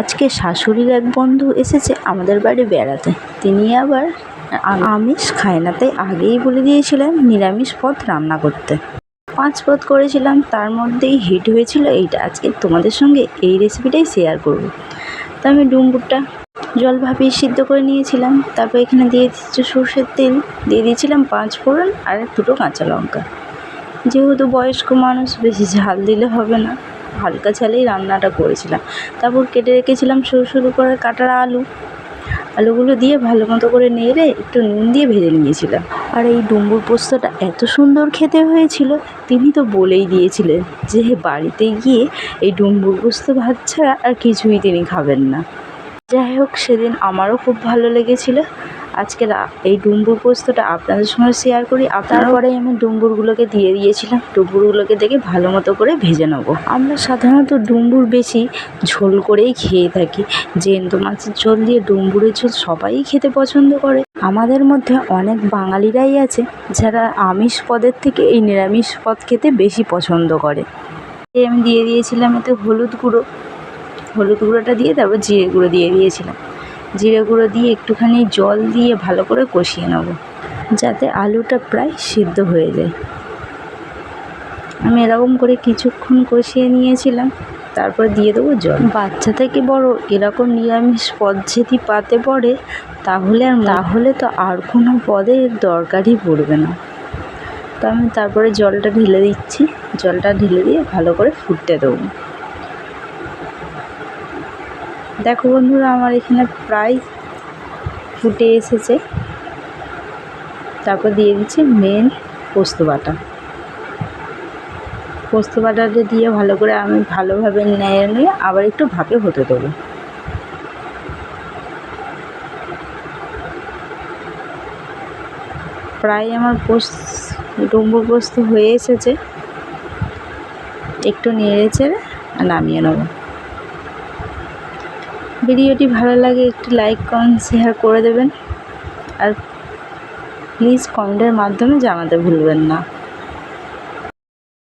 আজকে শাশুড়ির এক বন্ধু এসেছে আমাদের বাড়ি বেড়াতে। তিনি আবার আমিষ খায় না তাই আগেই বলে দিয়েছিলেন নিরামিষ পদ রান্না করতে। পাঁচ পদ করেছিলাম, তার মধ্যেই হিট হয়েছিল এইটা। আজকে তোমাদের সঙ্গে এই রেসিপিটাই শেয়ার করব। তো আমি ডুমবুরটা জল ভাপিয়ে সিদ্ধ করে নিয়েছিলাম। তারপর এখানে দিয়ে দিচ্ছি সর্ষের তেল। দিয়ে দিয়েছিলাম পাঁচ ফোড়ন আর দুটো কাঁচা লঙ্কা। যেহেতু বয়স্ক মানুষ, বেশি ঝাল দিলে হবে না। হালকা ঝালেই রান্নাটা করেছিলাম। তারপর কেটে রেখেছিলাম সরু সরু করে কাটার আলু। আলুগুলো দিয়ে ভালো মতো করে নেড়ে একটু নুন দিয়ে ভেজে নিয়েছিলাম। আর এই ডুম্বুর পোস্তটা এত সুন্দর খেতে হয়েছিল, তিনি তো বলেই দিয়েছিলেন যে বাড়িতে গিয়ে এই ডুম্বুর পোস্ত ভাত ছাড়া আর কিছুই তিনি খাবেন না। যাই হোক, সেদিন আমারও খুব ভালো লেগেছিল। আজকে রা- এই ডুম্বুর পোস্তটা আপনাদের সঙ্গে শেয়ার করি। তারপরে আমি ডুম্বুরগুলোকে দিয়ে দিয়েছিলাম। ডুম্বুরগুলোকে দেখে ভালো মতো করে ভেজে নেব। আমরা সাধারণত ডুম্বুর বেশি ঝোল করেই খেয়ে থাকি। জ্যান্ত মাছের ঝোল দিয়ে ডুম্বুরের ঝোল সবাই খেতে পছন্দ করে। আমাদের মধ্যে অনেক বাঙালিরাই আছে যারা আমিষ পদের থেকে এই নিরামিষ পদ খেতে বেশি পছন্দ করে। আমি দিয়ে দিয়েছিলাম এতে হলুদ গুঁড়ো। হলুদ গুঁড়োটা দিয়ে তারপর জিরে গুঁড়ো দিয়ে দিয়েছিলাম। জিরে গুঁড়ো দিয়ে একটুখানি জল দিয়ে ভালো করে কষিয়ে নেব, যাতে আলুটা প্রায় সিদ্ধ হয়ে যায়। আমি এরকম করে কিছুক্ষণ কষিয়ে নিয়েছিলাম, তারপর দিয়ে দেবো জল। বাচ্চা থেকে বড় এরকম নিরামিষ পদ যদি পাতে পড়ে, তাহলে আর তাহলে তো আর কোনো পদের দরকারই পড়বে না। তো আমি তারপরে জলটা ঢেলে দিচ্ছি, জলটা ঢেলে দিয়ে ভালো করে ফুটতে দেবো। দেখো বন্ধুরা, আমার এখানে প্রায় ফুটে এসেছে। তারপর দিয়ে দিচ্ছি মেন পোস্ত বাটা। পোস্ত বাটাটা দিয়ে ভালো করে আমি ভালোভাবে নেড়ে নিয়ে আবার একটু ভাপে হতে দেবো। প্রায় আমার পোস্ত ডুম্বুর পোস্ত হয়ে এসেছে। একটু নেড়ে চেড়ে নামিয়ে নেব। ভিডিওটি ভালো লাগে, একটি লাইক কমেন্ট শেয়ার করে দেবেন। আর প্লিজ কমেন্টের মাধ্যমে জানাতে ভুলবেন না।